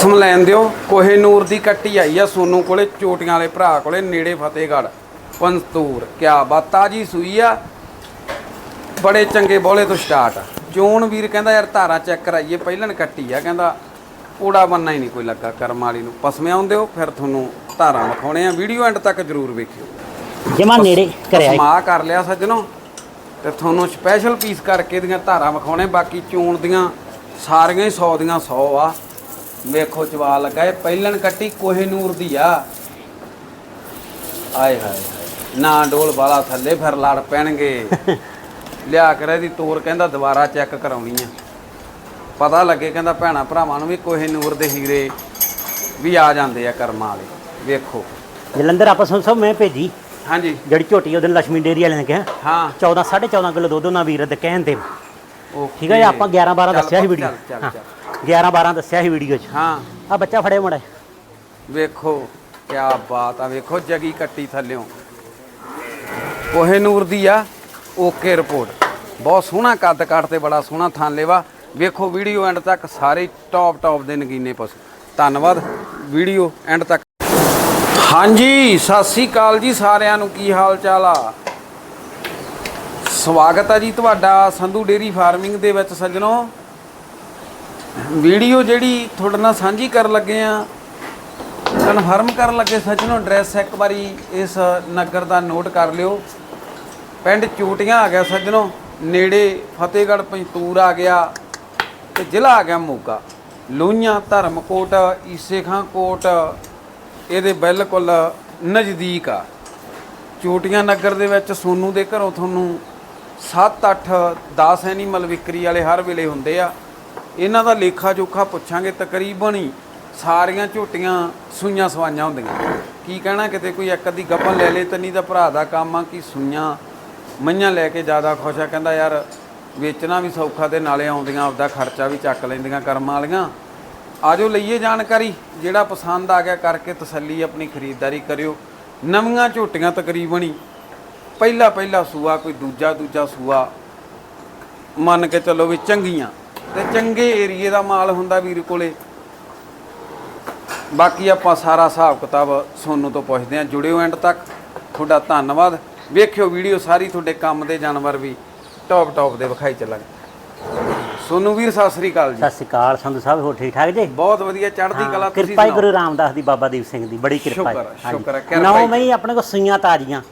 ਪਸਮ ਲੈਣ ਦਿਓ। ਕੋਹੇ ਨੂਰ ਦੀ ਕੱਟੀ ਆਈ ਆ ਸੋਨੂ ਕੋਲੇ ਚੋਟੀਆਂ ਵਾਲੇ ਭਰਾ ਕੋਲੇ ਨੇੜੇ ਫਤਿਹਗੜ੍ਹ। ਪੰਤੂਰ ਕਿਆ ਬਾਤ ਤਾਜੀ ਸੂਈ ਆ। ਬੜੇ ਚੰਗੇ ਬੋਲੇ ਤੋਂ ਸਟਾਰਟ ਆ। ਚੋਣ ਵੀਰ ਕਹਿੰਦਾ ਯਾਰ ਧਾਰਾ ਚੈੱਕ ਕਰਾਈਏ ਪਹਿਲਣ ਕੱਟੀ ਆ। ਕਹਿੰਦਾ ਊੜਾ ਬੰਨਾ ਹੀ ਨਹੀਂ ਕੋਈ ਲੱਗਾ ਕਰਮ ਵਾਲੀ ਨੂੰ। ਪਸਮੇ ਆਉਂਦੇ ਹੋ ਫਿਰ ਤੁਹਾਨੂੰ ਧਾਰਾਂ ਵਿਖਾਉਣੇ ਆ। ਵੀਡੀਓ ਐਂਡ ਤੱਕ ਜਰੂਰ ਵੇਖਿਓ। ਜਮਾ ਨੇੜੇ ਕਰਿਆ ਸਮਾ ਕਰ ਲਿਆ ਸੱਜਣੋ। ਤੇ ਤੁਹਾਨੂੰ ਸਪੈਸ਼ਲ ਪੀਸ ਕਰਕੇ ਦੀਆਂ ਧਾਰਾਂ ਵਿਖਾਉਣੇ ਬਾਕੀ ਚੋਣ ਦੀਆਂ ਸਾਰੀਆਂ ਹੀ 100 ਦੀਆਂ 100 ਆ। ਵੇਖੋ ਚਵਾ ਲੱਗਾ ਇਹ ਪਹਿਲਣ ਕੱਟੀ ਕੋਹੇ ਨੂਰ ਦੀ ਆ। ਆਏ ਹਾਏ। ਨਾ ਡੋਲ ਵਾਲਾ ਥੱਲੇ ਫਿਰ ਲੜ ਪੈਣਗੇ। ਲਿਆ ਕਰ ਇਹਦੀ ਤੋਰ ਕਹਿੰਦਾ ਦੁਬਾਰਾ ਚੈੱਕ ਕਰਾਉਣੀ ਆ। ਪਤਾ ਲੱਗੇ ਕਹਿੰਦਾ ਭੈਣਾ ਭਰਾਵਾਂ ਨੂੰ ਵੀ ਕੋਹੇ ਨੂਰ ਦੇ ਹੀਰੇ ਵੀ ਆ ਜਾਂਦੇ ਆ ਕਰਮਾਂ ਵਾਲੇ। ਵੇਖੋ। ਜਲੰਧਰ ਆਪਾਂ ਸੁਣ ਸਭ ਮੈਂ ਭੇਜੀ। ਹਾਂਜੀ। ਜਿਹੜੀ ਝੋਟੀ ਉਹਦੇ ਲక్ష్ਮੀ ਡੇਰੀ ਵਾਲੇ ਨੇ ਕਿਹਾ ਹਾਂ। 14 14.5 ਕਿਲੋ ਦੁੱਧ ਉਹਨਾਂ ਵੀਰ ਦੇ ਕਹਿਣ ਤੇ। ਓਕੇ। ਠੀਕ ਹੈ ਆਪਾਂ 11 12 ਚੱਲ ਦੱਸਿਆ ਸੀ ਵੀਡੀਓ। ਚੱਲ, ਚੱਲ। 11 12 ਦੱਸਿਆ ਸੀ ਵੀਡੀਓ 'ਚ। ਹਾਂ। ਆ ਬੱਚਾ ਫੜੇ ਮੜਾ ਵੇਖੋ ਕੀ ਬਾਤ ਆ ਵੇਖੋ ਜਗੀ ਕੱਟੀ ਥੱਲਿਓ। ਕੋਹੇ ਨੂਰ ਦੀ ਆ ਓਕੇ ਰਿਪੋਰਟ। ਬਹੁਤ ਸੋਹਣਾ ਕੱਦ ਕੱਟ ਤੇ ਬੜਾ ਸੋਹਣਾ ਥਾਂ ਲੈਵਾ। ਵੇਖੋ ਵੀਡੀਓ ਐਂਡ ਤੱਕ ਸਾਰੇ ਟੌਪ ਟੌਪ ਦੇ ਨਗੀਨੇ ਪਸ਼ੂ। ਧੰਨਵਾਦ ਵੀਡੀਓ ਐਂਡ ਤੱਕ। ਹਾਂਜੀ ਸਤਿ ਸ੍ਰੀ ਅਕਾਲ ਜੀ ਸਾਰਿਆਂ ਨੂੰ ਕੀ ਹਾਲ ਚਾਲ ਆ? ਸਵਾਗਤ ਆ ਜੀ ਤੁਹਾਡਾ ਸੰਧੂ ਡੇਰੀ ਫਾਰਮਿੰਗ ਦੇ ਵਿੱਚ ਸੱਜਣੋ। ਵੀਡੀਓ ਜਿਹੜੀ ਤੁਹਾਡੇ ਨਾਲ ਸਾਂਝੀ ਕਰਨ ਲੱਗੇ ਆ ਕਨਫਰਮ ਕਰਨ ਲੱਗੇ ਸੱਜਣੋ ਐਡਰੈਸ ਇੱਕ ਵਾਰੀ ਇਸ ਨਗਰ ਦਾ ਨੋਟ ਕਰ ਲਿਓ। ਪਿੰਡ ਚੂਟੀਆਂ ਆ ਗਿਆ ਸੱਜਣੋ, ਨੇੜੇ ਫਤਿਹਗੜ੍ਹ ਪੰਤੂਰ ਆ ਗਿਆ ਤੇ ਜ਼ਿਲ੍ਹਾ ਆ ਗਿਆ ਮੋਗਾ। ਲੋਹੀਆਂ, ਧਰਮਕੋਟ ਈਸੇ ਖਾਂ ਕੋਟ ਇਹਦੇ ਬਿਲਕੁਲ ਨਜ਼ਦੀਕ ਆ। ਚੋਟੀਆਂ ਨਗਰ ਦੇ ਵਿੱਚ ਸੋਨੂ ਦੇ ਘਰੋਂ ਤੁਹਾਨੂੰ 7 8 10 ਐਨੀਮਲ ਵਿਕਰੀ ਵਾਲੇ ਹਰ ਵੇਲੇ ਹੁੰਦੇ ਆ। ਇਹਨਾਂ ਦਾ ਲੇਖਾ ਜੋਖਾ ਪੁੱਛਾਂਗੇ, ਤਕਰੀਬਨ ਹੀ ਸਾਰੀਆਂ ਝੋਟੀਆਂ ਸੂਈਆਂ ਸਵਾਈਆਂ ਹੁੰਦੀਆਂ। ਕੀ ਕਹਿਣਾ, ਕਿਤੇ ਕੋਈ ਇੱਕ ਅੱਧੀ ਗੱਪਨ ਲੈ ਲੇ ਤਾਂ ਨਹੀਂ ਤਾਂ ਭਰਾ ਦਾ ਕੰਮ ਆ, ਕਿ ਸੂਈਆਂ, ਮਈਆਂ ਲੈ ਕੇ ਜ਼ਿਆਦਾ ਖੁਸ਼ ਆ, ਕਹਿੰਦਾ ਯਾਰ ਵੇਚਣਾ ਵੀ ਸੌਖਾ ਤੇ ਨਾਲੇ ਆਉਂਦੀਆਂ, ਆਪਦਾ ਖਰਚਾ ਵੀ ਚੱਕ ਲੈਂਦੀਆਂ ਕਰਮਾਂ ਵਾਲੀਆਂ। ਆਜੋ ਲਈਏ ਜਾਣਕਾਰੀ, ਜਿਹੜਾ ਪਸੰਦ ਆ ਗਿਆ ਕਰਕੇ ਤਸੱਲੀ ਆਪਣੀ ਖਰੀਦਦਾਰੀ ਕਰਿਓ। ਨਵੀਆਂ ਝੋਟੀਆਂ ਤਕਰੀਬਨ ਹੀ ਪਹਿਲਾ ਪਹਿਲਾ ਸੂਆ, ਕੋਈ ਦੂਜਾ ਦੂਜਾ ਸੂਆ ਮੰਨ ਕੇ ਚੱਲੋ ਵੀ ਚੰਗੀਆਂ। ਤੇ ਚੰਗੇ ਏਰੀਏ ਦਾ ਮਾਲ ਹੁੰਦਾ ਵੀਰ ਕੋਲੇ। ਬਾਕੀ ਆਪਾਂ ਸਾਰਾ ਹਿਸਾਬ ਕਿਤਾਬ ਸੋਨੂੰ ਤੋਂ ਪੁੱਛਦੇ ਹਾਂ। ਜੁੜਿਓ ਐਂਡ ਤੱਕ। ਤੁਹਾਡਾ ਧੰਨਵਾਦ। ਵੇਖਿਓ ਵੀਡੀਓ ਸਾਰੀ ਤੁਹਾਡੇ ਕੰਮ ਦੇ ਜਾਨਵਰ ਵੀ ਟੌਪ ਟੌਪ ਦੇ ਵਿਖਾਈ ਚੱਲਾਂਗੇ ਸੋਨੂੰ ਵੀਰ ਸਤਿ ਸ੍ਰੀ ਅਕਾਲ ਜੀ। ਸਤਿ ਸ਼੍ਰੀ ਅਕਾਲ। ਸੰਧੂ ਸਾਹਿਬ ਹੋ ਠੀਕ ਠਾਕ ਜੀ? ਬਹੁਤ ਵਧੀਆ। ਚੜ੍ਹਦੀ ਕਲਾ ਤੁਸੀਂ ਕਿਰਪਾ ਗੁਰੂ ਰਾਮਦਾਸ ਦੀ ਬਾਬਾ ਦੀਪ ਸਿੰਘ ਦੀ। ਬੜੀ ਕਿਰਪਾ ਸ਼ੁਕਰ ਹੈ। ਸ਼ੁਕਰ ਹੈ, ਕਿਰਪਾ ਨੌ। ਮਈ ਆਪਣੇ ਕੋਲ ਸੂਈਆਂ ਤਾਜ਼ੀਆਂ।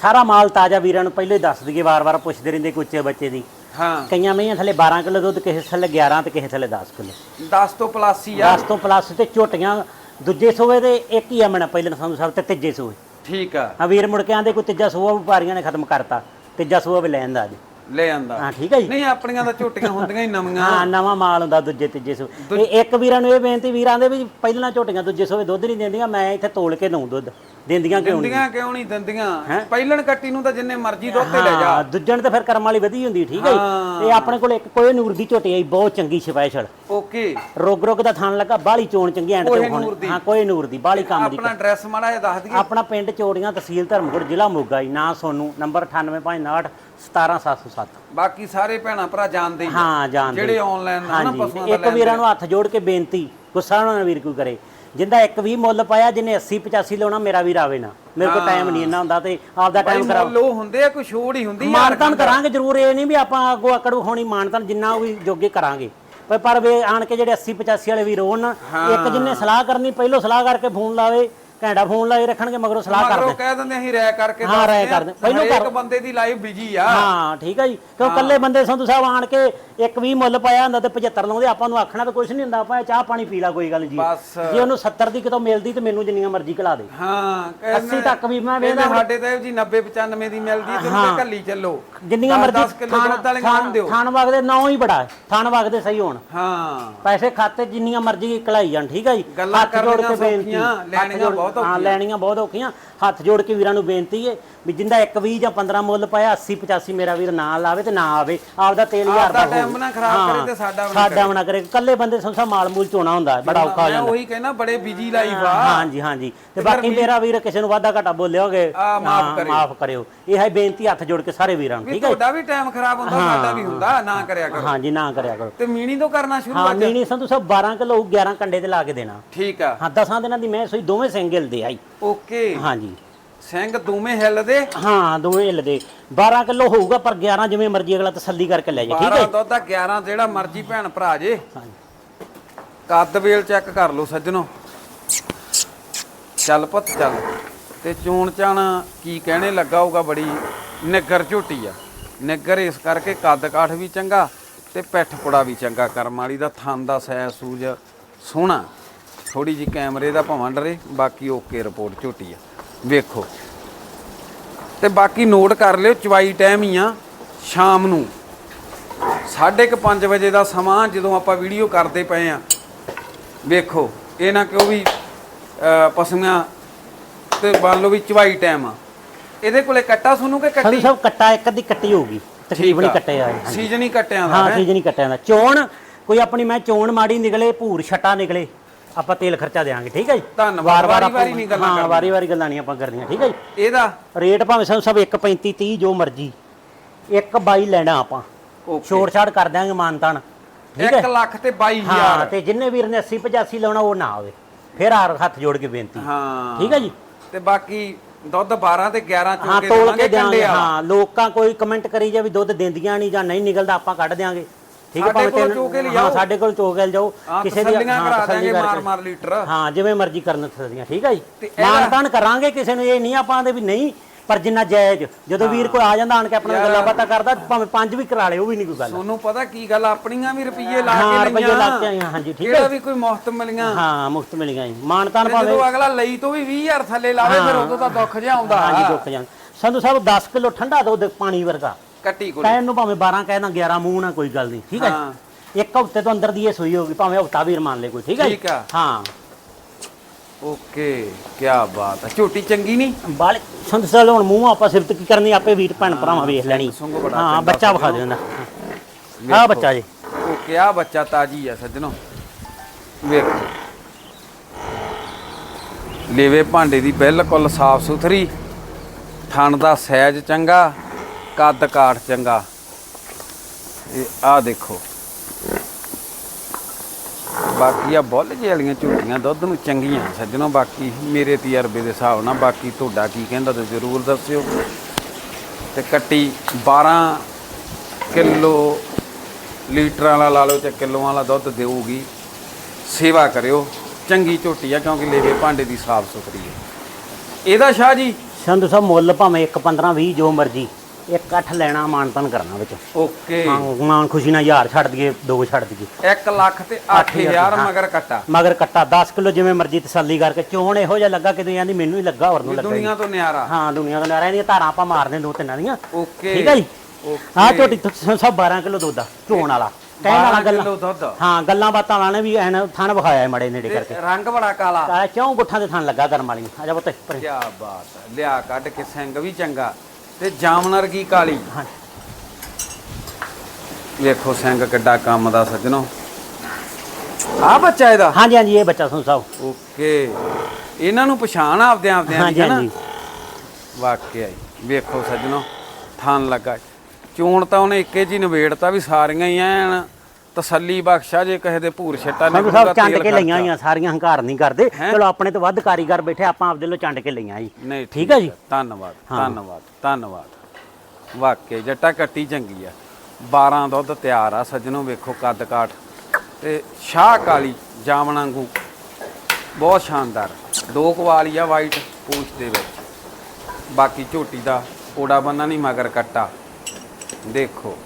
ਸਾਰਾ ਮਾਲ ਤਾਜ਼ਾ ਵੀਰਾਂ ਨੂੰ ਪਹਿਲੇ ਦੱਸ ਦਈਏ ਵਾਰ-ਵਾਰ ਪੁੱਛਦੇ ਰਹਿੰਦੇ ਕਿ ਉੱਚੇ ਬੱਚੇ ਦੀ। ਹਾਂ। ਕਈਆਂ ਮਈਆਂ ਥੱਲੇ 12 ਕਿਲੋ ਦੁੱਧ ਕਿਸੇ ਥੱਲੇ 11 ਤੇ ਕਿਸੇ ਥੱਲੇ 10 ਕਿਲੋ। 10 ਤੋਂ ਪਲੱਸ ਹੀ ਆ। 10 ਤੋਂ ਪਲੱਸ ਤੇ ਝੋਟੀਆਂ ਦੂਜੇ ਸੂਏ ਦੇ ਇੱਕ ਹੀ ਆਮਣਾ ਪਹਿਲੇ ਸੰਧੂ ਸਾਹਿਬ ਤੇ ਤੀਜੇ ਸੂਏ। ਠੀਕ ਆ। ਆ ਵੀਰ ਮੁੜ ਕੇ ਆਂਦੇ ਕੋਈ ਤੀਜਾ ਸੂਆ ਵਪਾਰੀਆਂ ਨੇ ਖਤਮ ਕਰਤਾ। ਤੀਜਾ ਸੂਆ ਵੀ ਲੈਣ ਦਾ ਅੱਜ। ਲੈ ਆਂਦਾ। ਹਾਂ ਠੀਕ ਹੈ ਜੀ। ਨਹੀਂ ਆਪਣੀਆਂ ਤਾਂ ਝੋਟੀਆਂ ਹੁੰਦੀਆਂ ਹੀ ਨਵੀਆਂ। ਹਾਂ ਨਵਾਂ ਮਾਲ ਹੁੰਦਾ ਦੂਜੇ ਤੀਜੇ ਸੂ ਇਹ ਇੱਕ ਵੀਰਾਂ ਨੂੰ ਇਹ ਬੇਨਤੀ ਵੀਰਾਂ ਦੇ ਵੀ ਪਹਿਲਾਂ ਝੋਟੀਆਂ ਦੂਜੇ ਸੂਏ ਦੁੱਧ ਨਹੀਂ ਦਿੰਦੀਆਂ ਮੈਂ ਇੱਥੇ ਤੋਲ ਕੇ ਦਊਂ ਦੁੱਧ। ਦਿੰਦੀਆਂ ਕਿਉਂ ਨਹੀਂ? ਦਿੰਦੀਆਂ ਕਿਉਂ ਨਹੀਂ ਦਿੰਦੀਆਂ। ਪਹਿਲਣ ਕੱਟੀ ਨੂੰ ਤਾਂ ਜਿੰਨੇ ਮਰਜ਼ੀ ਦੁੱਧ ਤੇ ਲੈ ਜਾ। ਹਾਂ ਦੂਜਣ ਤੇ ਫਿਰ ਕਰਮ ਵਾਲੀ ਵਧੀ ਹੁੰਦੀ ਠੀਕ ਹੈ ਇਹ ਆਪਣੇ ਕੋਲ ਇੱਕ ਕੋਈ ਨੂਰ ਦੀ ਝੋਟੀ ਆਈ ਬਹੁਤ ਚੰਗੀ ਸਪੈਸ਼ਲ। ਓਕੇ। ਰੋਗ ਰੋਗ ਦਾ ਥਾਣ ਲੱਗਾ ਬਾਹਲੀ ਚੋਣ ਚੰਗੀ ਐਂਡ ਤੇ ਹੁਣ। ਹਾਂ ਕੋਈ ਨੂਰ ਦੀ ਬਾਹਲੀ ਕੰਮ ਦੀ। ਆਪਣਾ ਐਡਰੈਸ ਮਾੜਾ ਜਿਹਾ ਦੱਸ ਦਈਏ। ਆਪਣਾ ਪਿੰਡ ਚੋੜੀਆਂ ਤਹਿਸੀਲ ਧਰਮਕੋਟ ਜ਼ਿਲ੍ਹਾ ਮੋਗਾ ਜੀ ਨਾਂ ਸੋਨੂੰ ਨੰਬਰ 98559 17707 ਬਾਕੀ ਸਾਰੇ ਭੈਣਾ ਭਰਾ ਜਾਣਦੇ ਹੀ। ਹਾਂ ਜਾਣਦੇ ਜਿਹੜੇ ਆਨਲਾਈਨ ਨਾ ਇੱਕ ਵੀਰਾਂ ਨੂੰ ਹੱਥ ਜੋੜ ਕੇ ਬੇਨਤੀ ਗੁੱਸਾ ਨਾ ਵੀਰ ਕੋਈ ਕਰੇ। ਜਿੰਦਾ ਇੱਕ ਵੀ ਮੁੱਲ ਪਾਇਆ ਜਿਹਨੇ 80 85 ਲਾਉਣਾ ਮੇਰਾ ਵੀਰ ਆਵੇ ਨਾ। ਮੇਰੇ ਕੋਲ ਟਾਈਮ ਨਹੀਂ ਇੰਨਾ ਹੁੰਦਾ ਤੇ ਆਪਦਾ ਟਾਈਮ ਕਰਾ ਲੋ ਹੁੰਦੇ ਆ ਕੋਈ ਛੋੜ ਹੀ ਹੁੰਦੀ ਮਾਨਤਨ ਕਰਾਂਗੇ ਜ਼ਰੂਰ ਇਹ ਨਹੀਂ ਵੀ ਆਪਾਂ ਅੱਗੋਂ ਆਕੜ ਹੋਣੀ ਮਾਨਤਨ ਜਿੰਨਾ ਵੀ ਜੋਗੇ ਕਰਾਂਗੇ। ਪਰ ਪਰ ਵੇ ਆਣ ਕੇ ਜਿਹੜੇ 80 85 ਵਾਲੇ ਵੀਰ ਹੋਣ ਇੱਕ ਜਿੰਨੇ ਸਲਾਹ ਕਰਨੀ ਪਹਿਲੋਂ ਸਲਾਹ ਕਰਕੇ ਫੋਨ ਲਾਵੇ ਘੰਟਾ ਫੋਨ ਲਾਏ ਰੱਖਣਗੇ ਮਗਰੋਂ ਸਲਾਹ ਮਗਰੋਂ ਕਰਦੇ। ਕਹਿ ਦਿੰਦੇ ਅਸੀਂ ਰਾਇ ਕਰਕੇ ਹਾਂ, ਰਾਇ ਦੱਸਦੇ। ਕਰਦੇ। ਪਹਿਲੋਂ ਹਰੇਕ ਕਰ- ਬੰਦੇ ਦੀ ਲਾਈਫ ਬਿਜ਼ੀ ਆ। ਹਾਂ ਠੀਕ ਹੈ ਜੀ। ਕਿਉਂ ਕੱਲੇ ਬੰਦੇ ਸੰਧੂ ਸਾਹਿਬ ਆਣ ਕੇ ਇੱਕ ਵੀ ਮੁੱਲ ਪਾਇਆ ਹੁੰਦਾ ਤੇ 75 ਲਾਉਂਦੇ ਆਪਾਂ ਨੂੰ ਆਖਣਾ ਤਾਂ ਕੁਝ ਨਹੀਂ ਹੁੰਦਾ ਆਪਾਂ ਚਾਹ ਪਾਣੀ ਪੀ ਲਾ ਕੋਈ ਗੱਲ ਜੀ। ਬਸ। ਜੇ ਉਹਨੂੰ 70 ਦੀ ਕਿਤੋਂ ਮਿਲਦੀ ਤੇ ਮੈਨੂੰ ਜਿੰਨੀਆਂ ਮਰਜ਼ੀ ਖਿਲਾ ਦੇ। ਹਾਂ 80 ਤੱਕ ਵੀ ਮੈਂ ਵੇਖਦਾ ਵੇਖਦਾ। ਸਾਡੇ ਤਾਂ ਜੀ 90 95 ਦੀ ਮਿਲਦੀ ਤੇ ਉਹਦੇ ਕੱਲੀ ਚੱਲੋ। ਜਿੰਨੀਆਂ 10 ਮਰਜ਼ੀ ਕਿਲੋ ਦੁੱਧ ਵਾਲੀਆਂ ਆਣ ਦਿਓ। ਥਾਣ ਵਗਦੇ ਨੌ ਹੀ ਬੜਾ ਹੈ। ਥਾਣ ਵਗਦੇ ਸਹੀ ਹੋਣ। ਹਾਂ। ਪੈਸੇ ਖਾਤੇ ਜਿੰਨੀਆਂ ਮਰਜ਼ੀ ਕਲਾਈ ਜਾਣ ਠੀਕ ਹੈ ਜੀ। ਗੱਲਾਂ ਕਰਨੀਆਂ ਸੌਖੀਆਂ ਲੈਣੀਆਂ ਬਹੁਤ ਬਹੁਤ ਹਾਂ ਲੈਣੀਆਂ ਬਹੁਤ ਔਖੀਆਂ। ਹੱਥ ਜੋੜ ਕੇ ਵੀਰਾਂ ਨੂੰ ਬੇਨਤੀ ਹੈ ਵੀ ਜਿੰਦਾ 1 20 ਜਾਂ 15 ਮੁੱਲ ਪਾਇਆ 80 85 ਮੇਰਾ ਵੀਰ ਨਾ ਲਾਵੇ ਤੇ ਨਾ ਆਵੇ। ਆਪਦਾ ਤੇਲ ਆਪਦਾ ਦਾ ਟਾਈਮ। ਨਾ ਖਰਾਬ ਕਰੇ ਹਾਂ, ਤੇ ਸਾਡਾ ਵੀ ਸਾਡਾ ਨਾ ਕਰੇ। ਇਕੱਲੇ ਬੰਦੇ ਸੰਸਾ ਮਾਲ ਮੂਲ ਚੋਣਾ ਹੁੰਦਾ ਹੈ, ਬੜਾ ਔਖਾ ਹੋ ਜਾਂਦਾ। ਉਹੀ ਕਹਿੰਦਾ ਬੜੇ ਬਿਜ਼ੀ ਲਾਈਫ ਆ। ਹਾਂਜੀ ਹਾਂਜੀ। ਤੇ ਬਾਕੀ ਮੇਰਾ ਵੀਰ ਕਿਸੇ ਨੂੰ ਵਾਧਾ ਘਾਟਾ ਆ, ਮਾਫ਼ ਕਰਿਓ। ਮਾਫ ਕਰਿਓ। ਇਹ ਹੈ ਬੇਨਤੀ ਹੱਥ ਜੋੜ ਕੇ ਸਾਰੇ ਵੀਰਾਂ ਨੂੰ ਠੀਕ ਹੈ ਤੁਹਾਡਾ ਵੀ ਟਾਈਮ ਖਰਾਬ ਹੁੰਦਾ ਸਾਡਾ ਵੀ ਹੁੰਦਾ ਨਾ ਕਰਿਆ ਕਰੋ। ਹਾਂਜੀ ਨਾ ਕਰਿਆ ਕਰੋ। ਤੇ ਮੀਣੀ ਤੋਂ ਕਰਨਾ ਸ਼ੁਰੂ ਹਾਂ ਅੱਜ। ਮੀਣੀ ਸਾਹਿਬ 12 ਕਿਲੋ 11 ਕੰਡੇ ਤੇ ਲਾ ਕੇ ਦੇਣਾ। ਠੀਕ ਆ। ਹਾਂ 10 ਦਿਨਾਂ ਦੀ ਮੈਂ ਸੋਈ ਦੋਵੇਂ ਸਿੰਗਲ ਦੇ ਆਈ ਓਕੇ। ਹਾਂਜੀ। ਸਿੰਘ ਦੋਵੇਂ ਹਿੱਲਦੇ? ਹਾਂ ਦੋਵੇਂ ਹਿੱਲਦੇ। 12 ਕਿਲੋ ਹੋਊਗਾ ਪਰ 11 ਜਿਵੇਂ ਮਰਜ਼ੀ ਅਗਲਾ ਤਸੱਲੀ ਕਰਕੇ ਲੈ ਜਾ ਠੀਕ 12 ਹੈ ਦੁੱਧ ਦਾ 11 ਜਿਹੜਾ ਮਰਜ਼ੀ ਭੈਣ ਭਰਾ ਜੇ। ਹਾਂਜੀ। ਕੱਦ ਵੇਲ ਚੈੱਕ ਕਰ ਲਓ ਸੱਜਣੋ। ਚੱਲ ਪੁੱਤ ਚੱਲ। ਤੇ ਚੂਣ ਚਾਣ ਕੀ ਕਹਿਣੇ ਲੱਗਾ ਹੋਊਗਾ ਬੜੀ ਨਿੱਗਰ ਝੋਟੀ ਆ। ਨਿੱਗਰ ਇਸ ਕਰਕੇ ਕੱਦ ਕਾਠ ਵੀ ਚੰਗਾ ਤੇ ਪਿੱਠ ਪੁੜਾ ਵੀ ਚੰਗਾ ਕਰਮ ਵਾਲੀ ਦਾ ਥਣ ਦਾ ਸੈ ਸੂਜ ਸੋਹਣਾ। ਥੋੜੀ ਜੀ ਕੈਮਰੇ ਦਾ ਭਾਵਾਂ ਡਰੇ ਬਾਕੀ ਓਕੇ ਰਿਪੋਰਟ ਝੋਟੀ ਆ। ਵੇਖੋ। ਤੇ ਬਾਕੀ ਨੋਟ ਕਰ ਲਿਓ ਚਵਾਈ ਟਾਈਮ ਹੀ ਆ ਸ਼ਾਮ ਨੂੰ। ਸਾਢੇ ਕੁ ਪੰਜ ਵਜੇ ਦਾ ਸਮਾਂ ਜਦੋਂ ਆਪਾਂ ਵੀਡੀਓ ਕਰਦੇ ਪਏ ਆ। ਵੇਖੋ ਇਹ ਨਾ ਕਿਉਂ ਵੀ ਪਸ਼ੂਆਂ ਤੇ ਮੰਨ ਲਓ ਵੀ ਚਵਾਈ ਟਾਈਮ ਆ। ਇਹਦੇ ਕੋਲੇ ਕੱਟਾ ਸੁਣੂ ਕਿ ਕੱਟੀ? ਸਾਹਿਬ ਕੱਟਾ ਇੱਕ ਅੱਧੀ ਕੱਟੀ ਹੋਊਗੀ। ਤਕਰੀਬਨ ਹੀ ਕੱਟੇ ਆ। ਸੀਜ਼ਨ ਹੀ ਕੱਟਿਆਂ ਦਾ ਹਾਂ ਹੈ। ਠੀਕ ਨਹੀਂ ਕੱਟਿਆ ਦਾ। ਚੋਣ ਕੋਈ ਆਪਣੀ ਮੈਂ ਚੋਣ ਮਾੜੀ ਨਿਕਲੇ ਭੂਰ ਛਟਾ ਨਿਕਲੇ। ਆਪਾਂ ਤੇਲ ਖਰਚਾ ਦੇਾਂਗੇ ਠੀਕ ਹੈ ਜੀ? ਧੰਨਵਾਦ। ਵਾਰ-ਵਾਰ ਨਹੀਂ ਗੱਲਾਂ ਹਾਂ। ਵਾਰੀ ਵਾਰੀ ਗੱਲਾਂ ਨਹੀਂ ਆਪਾਂ ਕਰਨੀਆਂ ਠੀਕ ਹੈ ਜੀ? ਇਹਦਾ? ਰੇਟ ਭਾਵੇਂ ਸਾਨੂੰ ਸਭ 1.35 30 ਜੋ ਮਰਜ਼ੀ ਇੱਕ ਬਾਈ ਲੈਣਾ ਆਪਾਂ। ਓਕੇ। ਛੋੜ ਛਾੜ ਕਰ ਦਿਆਂਗੇ ਮਾਨਤਾਨ ਠੀਕ 1 ਹੈ ਲੱਖ ਤੇ 22000 ਹਾਂ ਤੇ ਜਿੰਨੇ ਵੀਰ ਨੇ 80 85 ਲਾਉਣਾ ਉਹ ਨਾ ਆਵੇ। ਫਿਰ ਹਾਰ ਹੱਥ ਜੋੜ ਕੇ ਬੇਨਤੀ। ਹਾਂ। ਠੀਕ ਹੈ ਜੀ? ਤੇ ਬਾਕੀ ਦੁੱਧ 12 ਤੇ 11 ਚੋ ਹਾਂ ਕੇ ਤੋਲ ਦੇਵਾਂਗੇ ਕੇ ਹਾਂ ਲੋਕਾਂ ਕੋਈ ਕਮੈਂਟ ਕਰੀ ਜਾ ਵੀ ਦੁੱਧ ਦਿੰਦੀਆਂ ਨਹੀਂ ਜਾਂ ਨਹੀਂ ਨਿਕਲਦਾ ਆਪਾਂ ਕੱਢ ਦਿਆਂਗੇ। ਠੀਕ ਹੈ ਕੋਲੋਂ ਤਿੰਨ-। ਹਾਂ ਸਾਡੇ ਕੋਲ ਚੋ ਕੇ ਲਿਜਾਓ ਹਾਂ ਕਿਸੇ ਦੀ ਤਸੱਲੀਆਂ ਕਰਾ ਤਸੱਲੀ ਮਾਰ। ਮਾਰ ਲੀਟਰ। ਹਾਂ ਜਿਵੇਂ ਮਰਜ਼ੀ ਕਰਨ ਥਦੀਆਂ ਠੀਕ ਹੈ ਜੀ? ਮਾਨਤਾਨ ਕਰਾਂਗੇ ਕਿਸੇ ਨੂੰ ਇਹ ਨਹੀਂ ਆਪਾਂ ਦੇ ਵੀ ਨਹੀਂ ਪਰ ਜਿੰਨਾ ਜਾਇਜ਼ ਜਦੋਂ ਵੀਰ ਕੋਈ ਆ ਜਾਂਦਾ ਆਣ ਕੇ ਆਪਣਾ ਗੱਲਾਂ ਬਾਤਾਂ ਕਰਦਾ ਭਾਵੇਂ ਪੰਜ ਵੀ ਕਰਾ ਲੇ ਉਹ ਵੀ ਨਹੀਂ ਕੋਈ ਗੱਲ। ਤੁਹਾਨੂੰ ਪਤਾ ਕੀ ਗੱਲ ਆਪਣੀਆਂ ਵੀ ਰੁਪਈਏ ਲਾ ਹਾਂ, ਕੇ ਰੁਪਈਏ ਲਈਆਂ। ਲਾ ਕੇ ਆਈਆਂ, ਹਾਂਜੀ, ਠੀਕ ਕਿਹੜਾ ਹੈ। ਵੀ ਕੋਈ ਮੁਫਤ ਮਿਲੀਆਂ। ਹਾਂ ਮੁਫਤ ਮਿਲ ਗਈਆਂ ਜੀ ਮਾਨਤਾਨ ਭਾਵੇਂ ਜਦੋਂ ਅਗਲਾ ਲਈ ਤੋਂ ਵੀ 20000 ਥੱਲੇ ਲਾਵੇ ਫਿਰ ਉਦੋਂ ਤਾਂ ਦੁੱਖ ਜਿਹਾ ਆਉਂਦਾ। ਹਾਂਜੀ ਦੁੱਖ ਜਾਂ ਸੰਧੂ ਸਾਹਿਬ 10 ਕਿਲੋ ਠੰਡਾ ਦੁੱਧ ਪਾਣੀ ਵਰਗਾ। ਕੱਟੀ ਕੋਲ। ਕਹਿਣ ਨੂੰ ਭਾਵੇਂ 12 ਕਹਿਣਾ 11 ਮੂੰਹ ਨਾ ਕੋਈ ਗੱਲ ਨਹੀਂ ਠੀਕ ਹੈ ਹਾਂ। ਇੱਕ ਹਫ਼ਤੇ ਤੋਂ ਅੰਦਰ ਦੀ ਇਹ ਸੂਈ ਹੋਗੀ ਭਾਵੇਂ ਹਫ਼ਤਾ ਵੀਰ ਮੰਨ ਲੈ ਕੋਈ ਠੀਕ ਹੈ ਜੀ? ਠੀਕ ਆ। ਹਾਂ। ਓਕੇ ਕੀ ਬਾਤ ਹੈ ਝੋਟੀ ਚੰਗੀ ਨਹੀਂ? ਬਾਲ ਸਾਹਿਬ ਹੁਣ ਮੂੰਹ ਆਪਾਂ ਸਿਫਤ ਕੀ ਕਰਨੀ ਆਪੇ ਵੀਰ ਭੈਣ ਭਰਾਵਾਂ ਵੇਖ ਲੈਣੀ। ਬੜਾ ਹਾਂ ਚੰਗਾ ਬੱਚਾ ਵਿਖਾ ਨਾ। ਆ ਬੱਚਾ ਜੀ। ਓਕੇ ਆ ਬੱਚਾ ਤਾਜੀ ਆ ਸੱਜਣੋ। ਵੇਖੋ। ਲੇਵੇ ਭਾਂਡੇ ਦੀ ਬਿਲਕੁਲ ਸਾਫ਼ ਸੁਥਰੀ ਥਣ ਦਾ ਸਾਈਜ਼ ਚੰਗਾ। ਕੱਦ ਕਾਠ ਚੰਗਾ। ਇਹ ਆ ਦੇਖੋ। ਬਾਕੀ ਆ ਬੁੱਲ ਜੇ ਵਾਲੀਆਂ ਝੂਟੀਆਂ ਦੁੱਧ ਨੂੰ ਚੰਗੀਆਂ ਸੱਜਣੋ, ਬਾਕੀ ਮੇਰੇ ਤਜਰਬੇ ਦੇ ਹਿਸਾਬ ਨਾਲ ਬਾਕੀ ਤੁਹਾਡਾ ਕੀ ਕਹਿੰਦਾ ਤੇ ਜ਼ਰੂਰ ਦੱਸਿਓ। ਤੇ ਕੱਟੀ 12 ਕਿਲੋ, ਲੀਟਰਾਂ ਵਾਲਾ ਲਾ ਲਓ ਤੇ ਕਿਲੋਆਂ ਵਾਲਾ ਦੁੱਧ ਦੇਊਗੀ। ਸੇਵਾ ਕਰਿਓ। ਚੰਗੀ ਝੋਟੀ ਆ ਕਿਉਂਕਿ ਲੇਵੇ ਭਾਂਡੇ ਦੀ ਸਾਫ਼ ਸੁਥਰੀ ਹੈ। ਇਹਦਾ ਸ਼ਾਹ ਜੀ? ਸੰਧੂ ਸਾਹਿਬ, ਮੁੱਲ ਭਾਵੇਂ 1 15 20 ਜੋ ਮਰਜ਼ੀ। ਇੱਕ ਅੱਠ ਲੈਣਾ ਮਾਨਤਨ ਕਰਨਾ ਵਿੱਚ। ਓਕੇ। ਮਾਨ ਖੁਸ਼ੀ ਨਾਲ ਹਜ਼ਾਰ ਛੱਡ ਦਈਏ ਦੋ ਛੱਡ ਦਈਏ। 1 ਲੱਖ ਤੇ 8000 ਹਾਂ। ਮਗਰ ਕੱਟਾ। ਮਗਰ ਕੱਟਾ 10 ਕਿਲੋ ਜਿਵੇਂ ਮਰਜ਼ੀ ਤਸੱਲੀ ਕਰਕੇ ਚੋਣ ਇਹੋ ਜਿਹਾ ਲੱਗਾ ਕਿ ਆਂਦੀ ਮੈਨੂੰ ਹੀ ਲੱਗਾ ਹੋਰ ਨੂੰ ਲੱਗਾ ਹੀ ਦੁਨੀਆ ਤੋਂ ਨਿਆਰਾ। ਹਾਂ ਦੁਨੀਆ ਤੋਂ ਨਾਰਿਆਂ ਦੀਆਂ ਧਾਰਾਂ ਆਪਾਂ ਮਾਰਦੇ ਦੋ ਤਿੰਨਾਂ ਦੀਆਂ। ਓਕੇ। ਠੀਕ ਹੈ ਜੀ? ਓਕੇ। ਆਹ ਝੋਟੀ ਤੁਸੀਂ ਸਭ 12 ਕਿਲੋ ਦੁੱਧ ਆ ਚੋਣ ਵਾਲਾ। ਕਹਿਣ ਵਾਲਾ 12 ਗੱਲਾਂ ਕਿਲੋ ਦੁੱਧ। ਹਾਂ ਗੱਲਾਂ ਬਾਤਾਂ ਵਾਲੇ ਵੀ ਐਨ ਥਣ ਵਿਖਾਇਆ ਹੈ ਮੜੇ ਨੇੜੇ ਕਰਕੇ। ਤੇ ਰੰਗ ਬੜਾ ਕਾਲਾ। ਆ ਕਿਉਂ ਗੁੱਠਾਂ ਦੇ ਥਣ ਲੱਗਾ ਕਰਨ ਵਾਲੀ ਆ ਜਾ ਪੁੱਤ ਪਰੇ। ਕੀ ਬਾਤ ਹੈ ਲਿਆ ਕੱਢ ਕੇ ਸਿੰਘ ਵੀ ਚੰਗਾ। ਤੇ ਜਾਮਨਰ ਕੀ ਕਾਲੀ? ਵੇਖੋ ਸਿੰਘ ਕਿੱਡਾ ਕੰਮ ਦਾ ਸੱਜਣੋ। ਆ ਬੱਚਾ ਇਹਦਾ? ਹਾਂਜੀ ਹਾਂਜੀ ਇਹ ਬੱਚਾ ਸੁਣ ਸਾਹਿਬ। ਓਕੇ। ਇਹਨਾਂ ਨੂੰ ਪਛਾਣ ਆਪਦੇ ਆਪਦਿਆਂ ਦੀ ਹਾਂਜੀ ਹਾਂਜੀ। ਵਾਕਿਆ ਹੀ ਵੇਖੋ ਸੱਜਣੋ ਥਾਨ ਲੱਗਾ। ਚੋਣ ਤਾਂ ਉਹਨੇ ਇੱਕੇ ਜੀ ਨਵੇੜਤਾ ਵੀ ਸਾਰੀਆਂ ਹੀ ਐਨ। ਤਸੱਲੀ ਬਖਸ਼ਾ ਜੇ ਕਿਸੇ ਦੇ ਭੂਰ ਛੱਟਾ ਸੰਧੂ ਨਿਕਲੂਗਾ ਸਾਹਿਬ ਚੰਡ ਕੇ ਲਈਆਂ। ਹੋਈਆਂ ਸਾਰੀਆਂ ਹੰਕਾਰ ਨਹੀਂ ਕਰਦੇ? ਚਲੋ ਆਪਣੇ ਤੋਂ ਵੱਧ ਕਾਰੀਗਰ ਬੈਠੇ ਆਪਾਂ ਆਪਦੇ ਲੋ ਚੰਡ ਕੇ ਲਈਆਂ ਜੀ। ਨਹੀਂ ਠੀਕ ਹੈ ਜੀ? ਧੰਨਵਾਦ। ਧੰਨਵਾਦ ਧੰਨਵਾਦ। ਵਾਕਿਆ ਜੱਟਾ ਕੱਟੀ ਚੰਗੀ ਆ। 12 ਦੁੱਧ ਤਿਆਰ ਆ ਸੱਜਣੋ ਵੇਖੋ ਕੱਦ ਕਾਠ। ਤੇ ਸ਼ਾਹ ਕਾਲੀ ਜਾਮਣਾਂਗੂ ਬਹੁਤ ਸ਼ਾਨਦਾਰ। ਦੋ ਕਵਾਲੀ ਆ ਵਾਈਟ ਪੂਛ ਦੇ ਵਿੱਚ। ਬਾਕੀ ਝੋਟੀ ਦਾ ਕੋੜਾ ਬੰਨਾ ਨਹੀਂ ਮਗਰ ਕੱਟਾ। ਦੇਖੋ।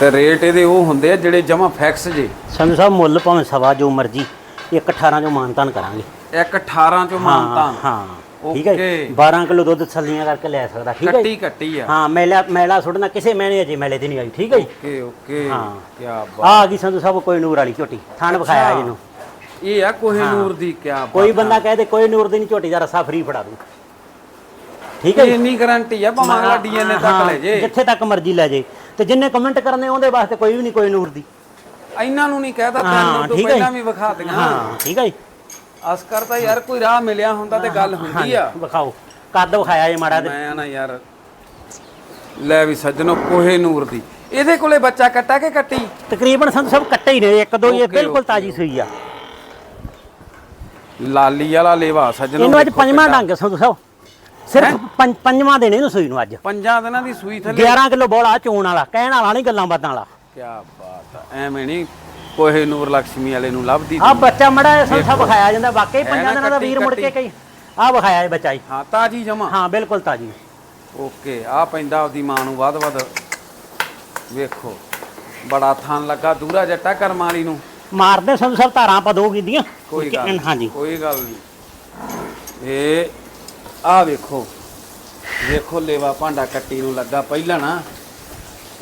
ਤੇ ਰੇਟ ਇਹਦੇ ਉਹ ਹੁੰਦੇ ਆ ਜਿਹੜੇ ਜਮਾ ਫਿਕਸ ਜੇ। ਸੰਧੂ ਸਾਹਿਬ ਮੁੱਲ ਭਾਵੇਂ ਸਵਾ ਜੋ ਮਰਜ਼ੀ ਇੱਕ 18 ਜੋ ਮਾਨਤਾਨ ਕਰਾਂਗੇ। ਇੱਕ 18 ਚੋਂ ਹਾਂ ਮਾਨਤਾ ਹਾਂ। ਠੀਕ ਹੈ ਜੀ? ਓਕੇ। 12 ਕਿਲੋ ਦੁੱਧ ਥੱਲੀਆਂ ਕਰਕੇ ਲੈ ਸਕਦਾ ਠੀਕ ਹੈ ਕੱਟੀ ਜੀ? ਕੱਟੀ ਆ। ਹਾਂ ਮੈਲਾ ਮੈਲਾ ਸੁੱਟਣਾ ਕਿਸੇ ਮੈਨੇ ਅਜੇ ਮੈਲੇ ਤੇ ਨਹੀਂ ਆਈ ਠੀਕ ਹੈ ਜੀ? Okay okay. ਹਾਂ। ਕੀ ਆ ਬਾਤ। ਆ ਗਈ ਸੰਧੂ ਸਾਹਿਬ ਕੋਈ ਨੂਰ ਵਾਲੀ ਝੋਟੀ। ਥਣ ਵਿਖਾਇਆ ਇਹਨੂੰ। ਇਹ ਆ ਕੋਹੇ ਨੂਰ ਦੀ ਕਿਆ ਕੋਈ ਬੰਦਾ ਕਹਿ ਦੇ ਕੋਈ ਨੂਰ ਦੀ ਨਹੀਂ ਝੋਟੀ ਦਾ ਰਸਾ ਫ੍ਰੀ ਫੜਾ ਦੂੰ। ਠੀਕ ਹੈ ਜੀ? ਇੰਨੀ ਗਾਰੰਟੀ ਆ ਭਾਵੇਂ ਅਗਲਾ ਡੀਐਨਏ ਤੱਕ ਹਾਂ, ਲੈ ਜੇ। ਜਿੱਥੇ ਤੱਕ ਮਰਜ਼ੀ ਲੈ ਜੇ। ਤੇ ਜਿੰਨੇ ਕਮੈਂਟ ਕਰਨੇ ਉਹਦੇ ਵਾਸਤੇ ਕੋਈ ਵੀ ਨਹੀਂ ਕੋਈ ਨੂਰ ਦੀ। ਇਹਨਾਂ ਨੂੰ ਨਹੀਂ ਕਹਿਦਾ ਤੈਨੂੰ ਤੋਂ ਠੀਕ ਹੈ ਪਹਿਲਾਂ। ਵੀ ਵਿਖਾ ਦਿਆਂ। ਹਾਂ ਠੀਕ ਹੈ ਜੀ। ਅਸਕਰ ਤਾਂ ਯਾਰ ਕੋਈ ਰਾਹ ਮਿਲਿਆ ਹੁੰਦਾ ਤੇ ਗੱਲ ਹੁੰਦੀ ਆ। ਵਿਖਾਓ। ਕੱਦ ਵਿਖਾਇਆ ਜੇ ਮਾੜਾ ਤੇ ਮੈਂ ਨਾ ਯਾਰ ਲੈ ਵੀ ਸੱਜਣੋ ਕੋਹੇ ਨੂਰ ਦੀ। ਇਹਦੇ ਕੋਲੇ ਬੱਚਾ ਕੱਟਾ ਕਿ ਕੱਟੀ? ਤਕਰੀਬਨ ਸਾਨੂੰ ਸਭ ਕੱਟੇ ਹੀ ਨੇ ਇੱਕ ਦੋ ਇਹ ਬਿਲਕੁਲ। ਤਾਜੀ ਸੂਈ ਆ। ਲਾਲੀ ਵਾਲਾ ਲੇਵਾ ਸੱਜਣੋ ਇਹਨੂੰ ਅੱਜ ਪੰਜਵਾਂ। ਡੰਗ ਸੰਧੂ ਸਾਹਿਬ ਸਿਰਫ ਪੰਜ- ਪੰਜਵਾਂ ਦੇਣੇ ਨੂੰ ਸੂਈ ਨੂੰ ਅੱਜ। ਪੰਜਾਂ ਦਿਨਾਂ ਦੀ ਸੂਈ ਥੱਲੇ? 11 ਕਿਲੋ ਬੋਲਾ ਚੋਣ ਵਾਲਾ ਕਹਿਣ ਵਾਲਾ ਨਹੀਂ ਗੱਲਾਂ ਬਾਤਾਂ ਵਾਲਾ। ਕੀ ਬਾਤ ਆ ਐਵੇਂ ਨਹੀਂ ਕੋਹੇ ਨੂਰ ਲక్ష్ਮੀ ਵਾਲੇ ਨੂੰ ਲੱਭਦੀ ਆ ਬੱਚਾ ਮੜਾ ਸਾਹਿਬ ਵਿਖਾਇਆ ਜਾਂਦਾ ਵਾਕਈ ਪੰਜਾਂ ਦਿਨਾਂ ਦਾ ਵੀਰ ਮੁੜ ਕੇ। ਕਈ ਆ ਵਿਖਾਇਆ ਇਹ ਬੱਚਾ ਜੀ। ਹਾਂ ਤਾਜੀ ਜਮਾ। ਹਾਂ ਬਿਲਕੁਲ ਤਾਜੀ। ਓਕੇ ਆ ਪੈਂਦਾ ਆਪਦੀ ਮਾਂ ਨੂੰ ਵੱਧ ਵੱਧ। ਵੇਖੋ ਬੜਾ ਥਾਨ ਲੱਗਾ ਦੂਰਾ ਜੱਟਾ ਕਰਮ ਵਾਲੀ ਨੂੰ। ਮਾਰਦੇ ਸਾਹਿਬ ਧਾਰਾਂ ਆਪਾਂ ਦੋ ਕੀਤੀਆਂ। ਕੋਈ ਗੱਲ ਹਾਂਜੀ। ਕੋਈ ਗੱਲ ਨਹੀਂ ਇਹ ਆ ਵੇਖੋ। ਵੇਖੋ ਲੇਵਾ ਭਾਂਡਾ ਕੱਟੀ ਨੂੰ ਲੱਗਾ ਪਹਿਲਾਂ ਨਾ।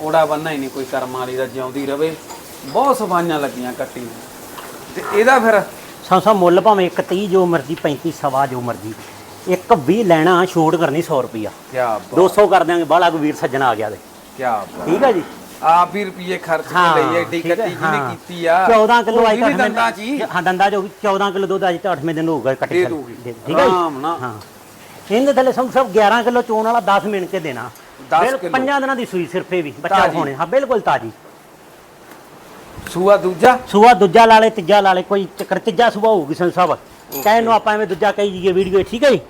ਓੜਾ ਬੰਨਾ ਹੀ ਨਹੀਂ ਕੋਈ ਕਰਮ ਵਾਲੀ ਦਾ ਜਿਉਂਦੀ ਰਵੇ। ਬਹੁਤ ਸਫਾਈਆਂ ਲੱਗੀਆਂ ਕੱਟੀ ਨੂੰ। ਤੇ ਇਹਦਾ ਫਿਰ ਸਾਹਿਬ ਮੁੱਲ ਭਾਵੇਂ 130 ਜੋ ਮਰਜ਼ੀ 35 ਸਵਾ ਜੋ ਮਰਜ਼ੀ। ਇੱਕ 20 ਲੈਣਾ ਛੋਟ ਕਰਨੀ 100 ਰੁਪਿਆ ਕੀ ਬਾਤ। 200 ਕਰ ਦਿਆਂਗੇ ਕੋਈ ਵੀਰ ਸੱਜਣਾ ਆ ਗਿਆ ਤੇ। ਕੀ ਬਾਤ। ਠੀਕ ਹੈ ਜੀ? ਆਪ ਵੀ ਰੁਪਏ ਖਰਚ ਕੇ ਹਾਂ, ਲਈ ਐਡੀ ਠੀਕ ਹੈ, ਕੱਟੀ ਜਿਹਨੇ ਹਾਂ। ਕੀਤੀ ਆ। 14 ਕਿਲੋ ਦੰਦਾਂ ਚ ਹੀ। ਹਾਂ ਦੰਦਾ ਜੋ 14 ਕਿਲੋ ਦੁੱਧ ਅੱਜ ਤਾਂ 8ਵੇਂ ਦਿਨ ਹੋਊਗਾ ਕੱਟੀ ਦੇ। ਦੇ- ਠੀਕ ਹੈ? ਆਰਾਮ ਨਾਲ। ਹਾਂ। ਇਹਦੇ ਥੱਲੇ ਸਭ ਸਭ 11 ਕਿਲੋ ਚੋਣ ਵਾਲਾ 10 ਮਿੰਟ ਕੇ ਦੇਣਾ। 10 ਬਿਲ- ਕਿੱਲੋ। ਪੰਜਾਂ ਦਿਨਾਂ ਦੀ ਸੂਈ ਸਿਰਫ ਵੀ ਬੱਚਾ ਤਾਜ਼ੀ। ਹੋਣੇ। ਹਾਂ ਬਿਲਕੁਲ ਤਾਜੀ। ਸੂਆ ਦੂਜਾ? ਸੂਆ ਦੂਜਾ ਲਾਲੇ ਤੀਜਾ ਲਾਲੇ ਕੋਈ ਚੱਕਰ ਤੀਜਾ ਸੂਆ ਹੋਊਗੀ ਸੰਤ ਸਾਹਿਬ ਕਹਿਣ ਨੂੰ ਆਪਾਂ ਐਵੇਂ ਦੂਜਾ ਕਹੀ ਜੀਏ ਵੀਡੀਓ ਠੀਕ ਹੈ ਜੀ?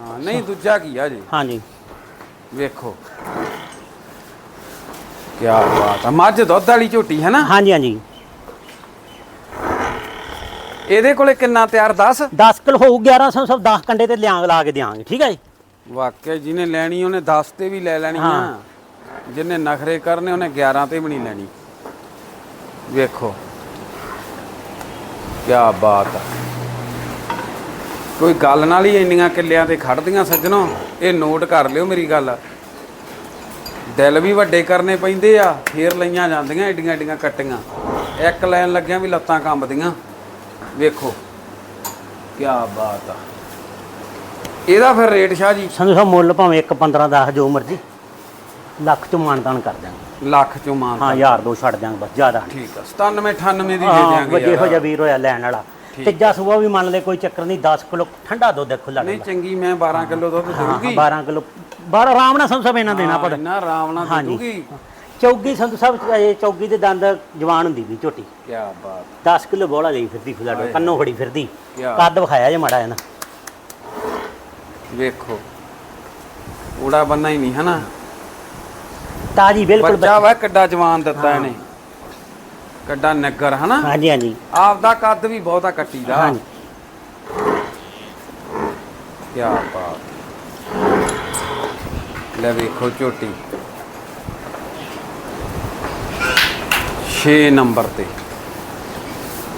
ਹਾਂ ਨਹੀਂ ਦੂਜਾ ਕੀ ਆ ਜੀ? ਹਾਂਜੀ ਵੇਖੋ। ਕੀ ਬਾਤ ਆ ਮੱਝ ਦੁੱਧ ਵਾਲੀ ਝੋਟੀ ਹੈ ਨਾ? ਹਾਂਜੀ ਹਾਂਜੀ ਇਹਦੇ ਕੋਲੇ ਕਿੰਨਾ ਤਿਆਰ? 10 10 ਕਿਲੋ ਹੋਊ 1100 ਸਭ 10 ਕੰਡੇ ਤੇ ਲਿਆਂਗ ਲਾ ਕੇ ਦਿਆਂਗੇ ਠੀਕ ਹੈ ਜੀ? ਵਾਕਿਆ ਜਿਹਨੇ ਲੈਣੀ ਉਹਨੇ 10 ਤੇ ਵੀ ਲੈ ਲੈਣੀ ਆ। ਹਾਂ। ਜਿਹਨੇ ਨਖਰੇ ਕਰਨੇ ਉਹਨੇ 11 ਤੇ ਵੀ ਨਹੀਂ ਲੈਣੀ। ਵੇਖੋ। ਕੀ ਬਾਤ ਆ। ਕੋਈ ਗੱਲ ਨਾਲ ਹੀ ਇੰਨੀਆਂ ਕਿੱਲਿਆਂ ਤੇ ਖੜਦੀਆਂ ਸੱਜਣੋ। ਇਹ ਨੋਟ ਕਰ ਲਿਓ ਮੇਰੀ ਗੱਲ। ਦਿਲ ਵੀ ਵੱਡੇ ਕਰਨੇ ਪੈਂਦੇ ਆ ਫੇਰ ਲਈਆਂ ਜਾਂਦੀਆਂ ਏਡੀਆਂ ਏਡੀਆਂ ਕੱਟੀਆਂ। ਇੱਕ ਲੈਣ ਲੱਗਿਆਂ ਵੀ ਲੱਤਾਂ ਕੰਬਦੀਆਂ। ਵੇਖੋ ਕੀ ਬਾਤ ਆ। ਇਹਦਾ ਫਿਰ ਰੇਟ ਸ਼ਾਹ ਜੀ? ਸੰਧੂ ਸਾਹਿਬ ਮੁੱਲ ਭਾਵੇਂ 1 15 10 ਜੋ ਮਰਜ਼ੀ। ਲੱਖ ਚ ਮਾਨਦਾਨ ਕਰ ਦਿਆਂਗੇ। ਲੱਖ ਚੋਂ ਮਾਨ ਹਾਂ ਯਾਰ ਦੋ ਛੱਡ ਦਿਆਂਗੇ ਬਸ ਜ਼ਿਆਦਾ ਠੀਕ ਆ 97 98 ਦੀ ਦੇ ਹਾਂ ਦਿਆਂਗੇ ਜਿਹੋ ਜਿਹਾ ਯਾਰ ਵੀਰ ਹੋਇਆ ਲੈਣ ਵਾਲਾ। ਠੀਕ। ਤੀਜਾ ਸੂਆ ਵੀ ਮੰਨ ਲੈ ਕੋਈ ਚੱਕਰ ਨਹੀਂ 10 ਕਿਲੋ ਠੰਡਾ ਦੁੱਧ ਖੁੱਲਾ ਨਹੀਂ ਚੰਗੀ ਮੈਂ 12 ਕਿਲੋ ਦੁੱਧ ਹਾਂ ਦੇਊਗੀ। 12 ਕਿਲੋ। 12 ਆਰਾਮ ਨਾਲ ਸੰਧੂ ਸਾਹਿਬ ਇਹਨਾਂ ਦੇਣਾ ਪੜ ਨਾ ਆਰਾਮ ਨਾਲ। ਦੇਊਗੀ। ਚੌਗੀ ਸੰਧੂ ਸਾਹਿਬ ਇਹ ਚੌਗੀ ਦੇ ਦੰਦ ਜਵਾਨ ਹੁੰਦੀ ਵੀ ਝੋਟੀ। ਕੀ ਬਾਤ। 10 ਕਿਲੋ ਬੋਲਾ ਲਈ ਫਿਰਦੀ ਫੁਲਾੜੋ। ਕੰਨੋਂ ਫੜੀ ਫਿਰਦੀ। ਕਿਆ। ਕੱਦ ਵਿਖਾਇਆ ਜੇ ਮਾੜਾ ਇਹਨਾਂ ਵੇਖੋ ਊੜਾ ਬੰਨਾ ਹੀ ਨਹੀਂ ਹਨਾ? ਤਾਜੀ ਬਿਲਕੁਲ ਬੱਚਾ ਵਾ ਕਿੱਡਾ ਜਵਾਨ ਦਿੱਤਾ ਇਹਨੇ। ਕਿੱਡਾ ਨਗਰ ਹਨਾ? ਹਾਂਜੀ ਹਾਂਜੀ। ਆਪਦਾ ਕੱਦ ਵੀ ਬਹੁਤਾ ਕੱਟੀ ਦਾ ਹਾਂਜੀ। ਕੀ ਬਾਤ। ਲੈ ਵੇਖੋ ਝੋਟੀ। 6 ਨੰਬਰ ਤੇ।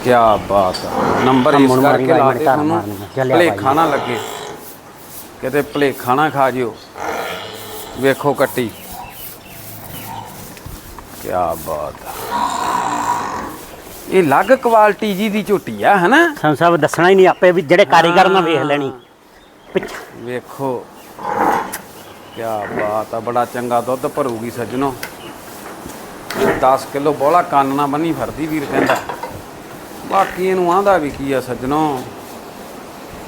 ਕੀ ਬਾਤ ਆ। ਨੰਬਰ ਇਸ ਕਰਕੇ ਲਾ ਦੇ ਧਾਰ ਤੁਹਾਨੂੰ। ਮਾਰਨੀ ਆ, ਚੱਲਿਆ ਭਾਈ। ਭਲੇਖਾ ਨਾ ਲੱਗੇ। ਕਿਤੇ ਭਲੇਖਾ ਨਾ ਖਾ ਜਿਓ। ਵੇਖੋ ਕੱਟੀ। ਕੀ ਬਾਤ ਆ। ਇਹ ਅਲੱਗ ਕੁਆਲਿਟੀ ਜੀ ਦੀ ਝੋਟੀ ਆ ਹਨਾ? ਸੰਧੂ ਸਾਹਿਬ ਦੱਸਣਾ ਹੀ ਨਹੀਂ ਆਪੇ ਵੀ ਜਿਹੜੇ ਕਾਰੀਗਰ ਨਾਲ ਵੇਖ ਲੈਣੀ। ਪਿੱਛੇ। ਵੇਖੋ। ਕੀ ਬਾਤ ਆ। ਬੜਾ ਚੰਗਾ ਦੁੱਧ ਭਰੂਗੀ ਸੱਜਣੋ। 10 ਕਿਲੋ ਬੋਲਾ ਕੰਨ ਨਾ ਬੰਨੀ ਫਿਰਦੀ ਵੀਰ ਕਹਿੰਦਾ। ਬਾਕੀ ਇਹਨੂੰ ਆਂਦਾ ਵੀ ਕੀ ਆ ਸੱਜਣੋ,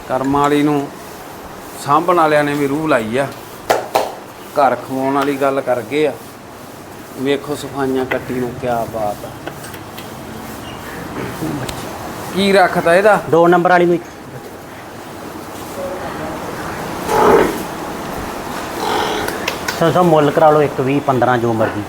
ਕਰਮ ਵਾਲੀ ਨੂੰ ਸਾਂਭਣ ਵਾਲਿਆਂ ਨੇ ਵੀ ਰੂਹ ਲਾਈ ਆ। ਘਰ ਖਵਾਉਣ ਵਾਲੀ ਗੱਲ ਕਰ ਗਏ ਆ। ਵੇਖੋ ਸਫਾਈਆਂ ਕੱਟੀ ਨੂੰ ਕੀ ਬਾਤ ਆ। ਕੀ ਰੱਖਦਾ ਇਹਦਾ? ਦੋ ਨੰਬਰ ਵਾਲੀ ਨੂੰ ਇੱਕ। ਸੰਧੂ ਸਾਹਿਬ ਮੁੱਲ ਕਰਾ ਲਓ ਇੱਕ 20 15 ਜੋ ਮਰਜ਼ੀ।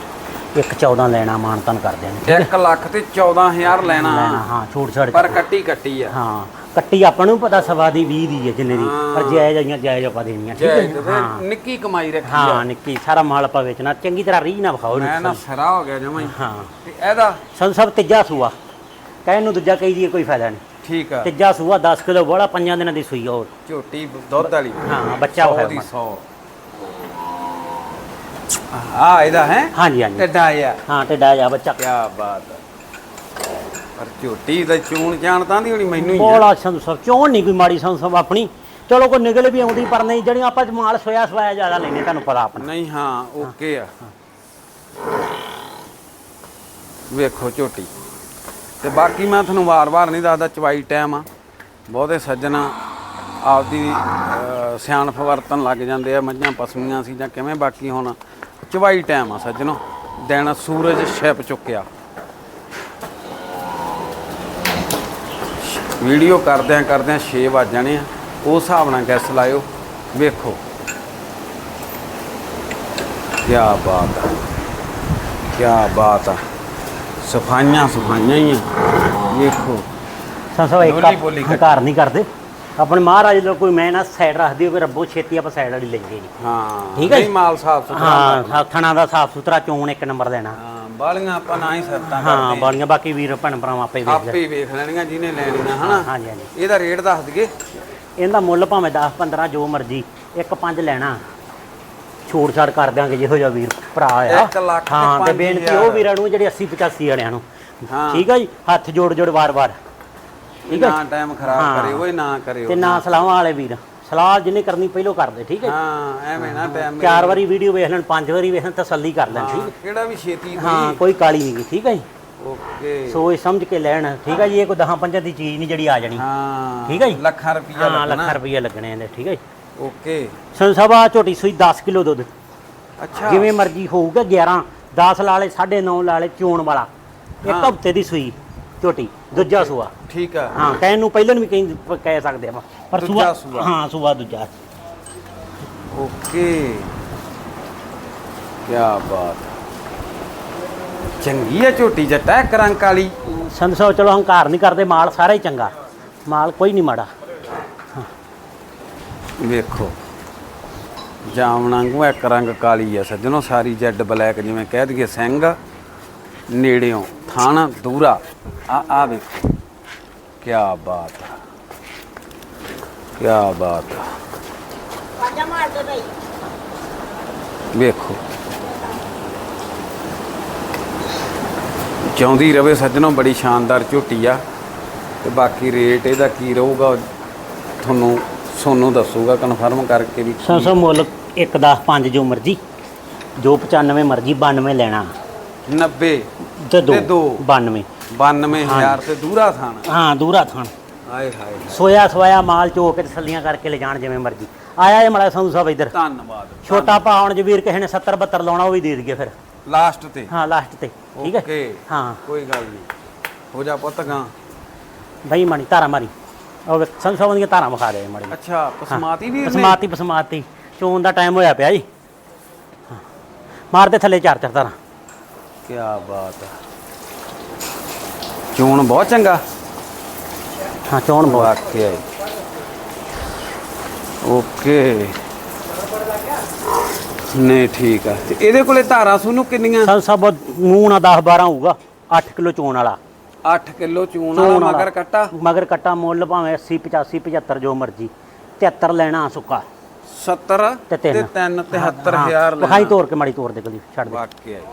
ਇੱਕ 14 ਲੈਣਾ ਮਾਨਤਨ ਕਰ ਦੇਣੇ। 1 ਲੱਖ ਤੇ 14000 ਲੈਣਾ। ਲੈਣਾ ਹਾਂ ਛੂਟ ਛੜ ਪਰ ਕੱਟੀ ਕੱਟੀ ਆ। ਹਾਂ ਕੱਟੀ ਆਪਾਂ ਨੂੰ ਪਤਾ ਸਵਾ ਦੀ 20 ਦੀ ਹੈ ਜਿੰਨੇ ਦੀ ਪਰ ਹਾਂ। ਜਾਇਜ਼ ਆਈਆਂ ਜਾਇਜ਼ ਆਪਾਂ ਦੇਣੀਆਂ ਠੀਕ ਹੈ ਹਾਂ। ਨਿੱਕੀ ਕਮਾਈ ਰੱਖੀ ਹਾਂ ਆ। ਨਿੱਕੀ ਸਾਰਾ ਮਾਲ ਆਪਾਂ ਵੇਚਣਾ ਚੰਗੀ ਤਰ੍ਹਾਂ ਰੀਝ ਨਾ ਵਿਖਾਓ ਮੈਂ ਨਾ ਸਰਾ ਹੋ ਗਿਆ ਜਮਾਈ ਹਾਂ। ਤੇ ਇਹਦਾ? ਸੰਧੂ ਸਾਹਿਬ ਤੀਜਾ ਸੂਆ। ਕਹਿਣ ਨੂੰ ਦੂਜਾ ਕਹੀ ਦੀ ਕੋਈ ਫਾਇਦਾ ਨਹੀਂ। ਠੀਕ ਆ। ਤੀਜਾ ਸੂਆ 10 ਕਿਲੋ ਬੋਲਾ ਪੰਜਾਂ ਦਿਨਾਂ ਦੀ ਸੂਈ ਹੋਰ। ਝੋਟੀ ਦੁੱਧ ਵਾਲੀ। ਹਾਂ ਬੱਚਾ 100 ਹੋਇਆ ਦੀ 100 ਆ ਇਹਦਾ ਹੈ? ਹਾਂਜੀ ਹਾਂਜੀ। ਟੱਡਾ ਆ ਹਾਂ ਤੇ ਡਾ ਜਾ ਬੱਚਾ। ਕੀ ਬਾਤ ਆ ਪਰ ਝੋਟੀ ਦਾ ਚੂਣ ਜਾਣਦਾ ਨਹੀਂ ਹੋਣੀ ਮੈਨੂੰ ਹੀ ਆ। ਬੋਲਾ ਸੰਧੂ ਸਾਹਿਬ ਚੋਣ ਨਹੀਂ ਕੋਈ ਮਾੜੀ ਸੰਧੂ ਸਾਹਿਬ ਆਪਣੀ। ਚਲੋ ਕੋਈ ਨਿਕਲ ਵੀ ਆਉਂਦੀ ਪਰ ਨਹੀਂ ਜਿਹੜੀਆਂ ਆਪਾਂ ਮਾਲ ਸੋਇਆ ਸਵਾਇਆ ਜ਼ਿਆਦਾ ਲੈਨੇ ਤੁਹਾਨੂੰ ਪਤਾ ਆਪਣਾ। ਨਹੀਂ ਹਾਂ ਓਕੇ ਆ। ਵੇਖੋ ਝੋਟੀ। ਤੇ ਬਾਕੀ ਮੈਂ ਤੁਹਾਨੂੰ ਵਾਰ-ਵਾਰ ਨਹੀਂ ਦੱਸਦਾ ਚਵਾਈ ਟਾਈਮ ਆ। ਬਹੁਤੇ ਸੱਜਣ ਆਪਦੀ ਸਿਆਣਪ ਵਰਤਨ ਲੱਗ ਜਾਂਦੇ ਆ ਮੱਝਾਂ ਪਸਮੀਆਂ ਸੀ ਜਾਂ ਕਿਵੇਂ ਬਾਕੀ ਹੁਣ ਚਵਾਈ ਟਾਈਮ ਆ ਸੱਜਣੋ। ਦਿਨ ਸੂਰਜ ਛਿਪ ਚੁੱਕਿਆ। ਵੀਡੀਓ ਕਰਦਿਆਂ ਕਰਦਿਆਂ 6 ਵੱਜ ਜਾਣੇ ਆ। ਉਸ ਹਿਸਾਬ ਨਾਲ ਗੈਸ ਲਾਇਓ। ਵੇਖੋ। ਕੀ ਬਾਤ ਹੈ ਕੀ ਬਾਤ ਹੈ ਸਫਾਈਆਂ ਸਫਾਈਆਂ ਹੀ ਆ। ਵੇਖੋ। ਸਾਹਿਬ ਇੱਕ। ਹੰਕਾਰ ਨਹੀਂ ਕਰਦੇ। ਆਪਣੇ ਮਹਾਰਾਜ ਦਾ ਕੋਈ ਮੈਂ ਨਾ ਸਾਈਡ ਰੱਖਦੀ ਹੋਵੇ ਰੱਬੋ ਛੇਤੀ ਆਪਾਂ ਸਾਈਡ ਵਾਲੀ ਲੈਂਦੇ ਜੀ ਹਾਂ ਠੀਕ ਹੈ ਨਹੀਂ? ਮਾਲ ਸਾਫ਼ ਸੁਥਰਾ ਹਾਂ ਸਾ- ਥਣਾ ਦਾ ਸਾਫ਼ ਸੁਥਰਾ ਚੋਣ ਇੱਕ ਨੰਬਰ ਦੇਣਾ। ਹਾਂ ਬਾਲੀਆਂ ਆਪਾਂ ਨਾ ਹੀ ਸਰਤਾਂ ਹਾਂ ਕਰਦੇ। ਬਾਲੀਆਂ ਬਾਕੀ ਵੀਰ ਭੈਣ ਭਰਾਵਾਂ ਆਪੇ ਵੇਖ ਆਪੇ ਹੀ ਵੇਖ ਲੈਣੀਆਂ ਜਿਹਨੇ ਲੈਣੀਆਂ ਹਨਾ? ਹਾਂਜੀ ਹਾਂਜੀ। ਇਹਦਾ ਰੇਟ ਦੱਸ ਦਈਏ। ਇਹਦਾ ਮੁੱਲ ਭਾਵੇਂ 10 15 ਜੋ ਮਰਜ਼ੀ ਇੱਕ ਪੰਜ ਲੈਣਾ। ਛੋੜ ਛਾੜ ਕਰ ਦਿਆਂਗੇ ਜਿਹੋ ਜਿਹਾ ਵੀਰ ਭਰਾ ਆ। ਇੱਕ ਲੱਖ ਤੇ ਹਾਂ ਤੇ ਪੰਜ ਬੇਨਤੀ ਹਜ਼ਾਰ। ਉਹ ਵੀਰਾਂ ਨੂੰ ਜਿਹੜੇ 80 85 ਵਾਲਿਆਂ ਨੂੰ। ਹਾਂ। ਠੀਕ ਆ ਜੀ? ਹੱਥ ਜੋੜ ਜੋੜ ਵਾਰ-ਵਾਰ। ਠੀਕ ਹੈ? ਨਾ ਟਾਈਮ ਖਰਾਬ ਹਾਂ। ਕਰਿਓ ਓਏ ਨਾ ਕਰਿਓ। ਤੇ ਨਾ ਸਲਾਹਾਂ ਵਾਲੇ ਵੀਰ। ਸਲਾਹ ਜਿਹਨੇ ਕਰਨੀ ਪਹਿਲੋਂ ਕਰਦੇ ਠੀਕ ਹੈ? ਹਾਂ ਐਵੇਂ ਨਾ ਟਾਈਮ ਚਾਰ ਵਾਰੀ ਵੀਡੀਓ ਵੇਖ ਲੈਣ ਪੰਜ ਵਾਰੀ ਵੇਖਣ ਤਸੱਲੀ ਕਰ ਲੈਣ ਠੀਕ ਹੈ? ਕਿਹੜਾ ਵੀ ਛੇਤੀ ਹਾਂ ਕੋਈ ਕਾਲੀ ਨਹੀਂ ਠੀਕ ਹੈ ਜੀ? ਓਕੇ। ਸੋਚ ਸਮਝ ਕੇ ਲੈਣ ਠੀਕ ਹੈ ਜੀ? ਇਹ ਕੋਈ 10 ਪੰਜਾਂ ਦੀ ਚੀਜ਼ ਨਹੀਂ ਜਿਹੜੀ ਆ ਜਾਣੀ। ਹਾਂ ਠੀਕ ਹੈ ਜੀ? ਲੱਖਾਂ ਰੁਪਈਆ ਹਾਂ ਲੱਗਣਾ। ਲੱਖ ਰੁਪਏ ਲੱਗਣੇ ਇਹਦੇ ਠੀਕ ਹੈ ਜੀ? ਓਕੇ। ਸੰਸਭਾ ਝੋਟੀ ਸੂਈ 10 ਕਿਲੋ ਦੁੱਧ। ਅੱਛਾ। ਜਿਵੇਂ ਮਰਜ਼ੀ ਹੋਊਗਾ 11 10 ਲਾ ਲੇ 9.5 ਲਾ ਲੇ ਚੋਣ ਵਾਲਾ। ਇੱਕ। ਹਫ਼ਤੇ ਦੀ ਸੂਈ। ਝੋਟੀ ਦੂਜਾ ਸੂਆ। ਠੀਕ ਆ। ਹਾਂ ਕਹਿਣ ਨੂੰ ਪਹਿਲਾਂ ਵੀ ਕਹੀਂ ਕਹਿ ਸਕਦੇ ਆਪਾਂ। ਪਰ ਦੂਜਾ ਸੂਆ ਸੂਆ। ਹਾਂ ਸੂਆ ਦੂਜਾ। ਓਕੇ ਕੀ ਬਾਤ। ਹੈ। ਚੰਗੀ ਹੈ ਝੋਟੀ ਜੱਟਾ ਕਰੰਕ ਵਾਲੀ ਸਾਹਿਬ ਚਲੋ ਹੰਕਾਰ ਨਹੀਂ ਕਰਦੇ ਮਾਲ ਸਾਰਾ ਹੀ ਚੰਗਾ। ਮਾਲ ਕੋਈ ਨਹੀਂ ਮਾੜਾ। ਵੇਖੋ ਜਾਮਣਾਂਗੂ ਇੱਕ ਰੰਗ ਕਾਲੀ ਆ। ਸੱਜਣੋ ਸਾਰੀ ਜੈਡ ਬਲੈਕ ਜਿਵੇਂ ਕਹਿ ਦਈਏ ਸਿੰਘ। ਨੇੜਿਓਂ ਥਾਣਾ ਦੂਰਾ। ਆ ਆ ਵੇਖੋ। ਕੀ ਬਾਤ ਹੈ ਕੀ ਬਾਤ ਹੈ ਵੇਖੋ। ਜਿਉਂਦੀ ਰਵੇ ਸੱਜਣੋ ਬੜੀ ਸ਼ਾਨਦਾਰ ਝੋਟੀ ਆ। ਤੇ ਬਾਕੀ ਰੇਟ ਇਹਦਾ ਕੀ ਰਹੂਗਾ ਤੁਹਾਨੂੰ ਸੋਨੂੰ ਦੱਸੂਗਾ ਕਨਫਰਮ ਕਰਕੇ ਵੀ ਸੰਤ ਸਾਹਿਬ ਮੁੱਲ 1 10 5 ਜੋ ਮਰਜ਼ੀ ਜੋ 95 ਮਰਜ਼ੀ 92 ਲੈਣਾ। 90 ਤੇ ਤੇ ਦੋ। 2 92 92000 ਤੇ ਦੂਰਾ ਥਾਣ। ਹਾਂ ਦੂਰਾ ਥਾਣ। ਹਾਏ ਹਾਏ ਸੋਇਆ ਸਵਾਇਆ ਮਾਲ ਚੋ ਕੇ ਤਸੱਲੀਆਂ ਕਰਕੇ ਲੈ ਜਾਣ ਜਿਵੇਂ ਮਰਜ਼ੀ। ਆਇਆ ਇਹ ਮੜਾ ਸੰਧੂ ਸਾਹਿਬ ਇੱਧਰ। ਧੰਨਵਾਦ ਛੋਟਾ ਪਾਉਣ ਚ ਵੀਰ ਕਿਸੇ ਨੇ 70 72 ਲਾਉਣਾ ਉਹ ਵੀ ਦੇ ਦਈਏ ਫਿਰ। ਲਾਸਟ ਤੇ। ਹਾਂ ਲਾਸਟ ਤੇ। ਠੀਕ ਹੈ? ਓਕੇ। ਹਾਂ। ਕੋਈ ਗੱਲ ਨਹੀਂ। ਹੋ ਜਾ ਪੁੱਤ ਗਾਂ। ਬਈ ਮਾਣੀ ਧਾਰਾ ਮਾਰੀ। ਉਹ ਵੇਖ, ਸੰਧੂ ਸਾਹਿਬ ਦੀਆਂ ਧਾਰਾਂ ਵਿਖਾ ਦੇ ਮਾੜੀ। ਅੱਛਾ ਪਸਮਾਤੀ ਵੀ ਪਸਮਾਤੀ ਪਸਮਾਤੀ। ਚੋਣ ਦਾ ਟਾਈਮ ਹੋਇਆ ਪਿਆ ਜੀ। ਹਾਂ। ਮਾਰਦੇ ਥੱਲੇ ਚਾਰ ਚਾਰ ਧਾਰਾਂ। ਕੀ ਬਾਤ ਹੈ। ਚੋਣ ਬਹੁਤ ਚੰਗਾ। ਹਾਂ ਚੋਣ ਬਹੁਤ। ਵਾਕਿਆ। ਓਕੇ। ਨਹੀਂ ਠੀਕ ਆ। ਤੇ ਇਹਦੇ ਕੋਲੇ ਧਾਰਾਂ ਸੁਨੂੰ ਕਿੰਨੀਆਂ? ਸੰਧੂ ਸਾਹਿਬ ਮੂੰਹ ਨਾ 10 12 ਹੋਊਗਾ। 8 ਕਿਲੋ ਚੋਣ ਵਾਲਾ। 8 ਕਿਲੋ ਚੋਣ ਵਾਲਾ। ਮਗਰ ਕੱਟਾ? ਮਗਰ ਕੱਟਾ ਮੁੱਲ ਭਾਵੇਂ 80 85 75 ਜੋ ਮਰਜ਼ੀ। 73 ਲੈਣਾ ਸੁੱਕਾ। 70 ਤੇ ਤੇ ਤਿੰਨ। 3 73000 ਵਿਖਾਈ ਤੋੜ ਕੇ ਮਾੜੀ ਤੋੜ ਦੇ ਗਲੀ ਛੱਡ ਦੇ। ਵਾਕਿਆ ਹੀ।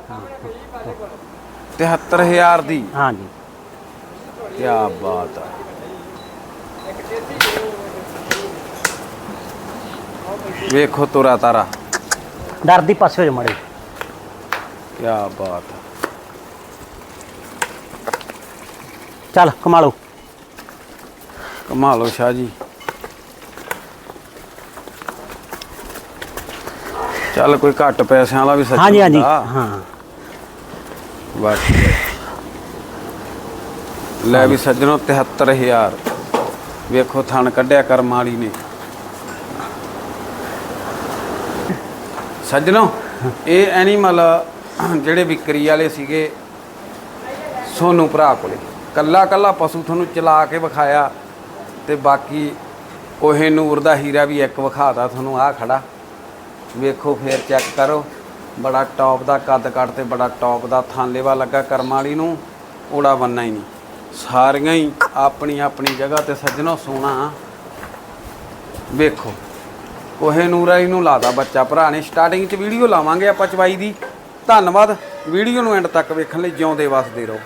73000 ਦੀ। ਹਾਂਜੀ ਕੀ ਬਾਤ ਹੈ ਵੇਖੋ ਤੁਰਾ ਤਾਰਾ। ਡਰਦੀ ਪਾਸੇ ਹੋ ਜਾ ਮਾੜੀ। ਕੀ ਬਾਤ ਹੈ ਚੱਲ ਕਮਾ ਲਓ। ਕਮਾਲੋ ਸ਼ਾਹ ਜੀ। ਚੱਲ ਕੋਈ ਘੱਟ ਪੈਸਿਆਂ ਵਾਲਾ ਵੀ ਸੱਚ ਹਾਂਜੀ ਹਾਂਜੀ। ਹਾਂ। ਬਸ। ਲੈ ਵੀ ਸੱਜਣੋ 73000 ਵੇਖੋ ਥਣ ਕੱਢਿਆ ਕਰਮ ਵਾਲੀ ਨੇ। ਸੱਜਣੋ ਇਹ ਐਨੀਮਲ ਜਿਹੜੇ ਵਿਕਰੀ ਵਾਲੇ ਸੀਗੇ ਸੋਨੂੰ ਭਰਾ ਕੋਲੇ। ਕੱਲਾ ਕੱਲਾ ਪਸ਼ੂ ਤੁਹਾਨੂੰ ਚਲਾ ਕੇ ਵਿਖਾਇਆ ਤੇ ਬਾਕੀ ਕੋਹੇ ਨੂਰ ਦਾ ਹੀਰਾ ਵੀ ਇੱਕ ਵਿਖਾਤਾ ਤੁਹਾਨੂੰ ਆ ਖੜਾ। ਵੇਖੋ, ਫੇਰ ਚੈੱਕ ਕਰੋ। ਬੜਾ ਟੌਪ ਦਾ ਕੱਦ ਕੱਟ ਤੇ ਬੜਾ ਟੌਪ ਦਾ ਥਾਂਲੇਵਾ ਲੱਗਾ ਕਰਮ ਵਾਲੀ ਨੂੰ। ਓੜਾ ਬੰਨਾ ਹੀ ਨਹੀਂ। ਸਾਰੀਆਂ ਹੀ ਆਪਣੀ ਆਪਣੀ ਜਗ੍ਹਾ ਤੇ ਸੱਜਣੋ ਸੋਨਾ ਵੇਖੋ, ਕੋਹੇ ਨੂਰ ਵਾਲੀ ਨੂੰ ਲਾਦਾ ਬੱਚਾ ਭਰਾ ਨੇ। ਸਟਾਰਟਿੰਗ 'ਚ ਵੀਡੀਓ ਲਾਵਾਂਗੇ ਆਪਾਂ ਚਵਾਈ ਦੀ। ਧੰਨਵਾਦ। ਵੀਡੀਓ ਨੂੰ ਐਂਡ ਤੱਕ ਵੇਖਣ ਲਈ ਜਿਉਂਦੇ ਵਸਦੇ ਰਹੋ।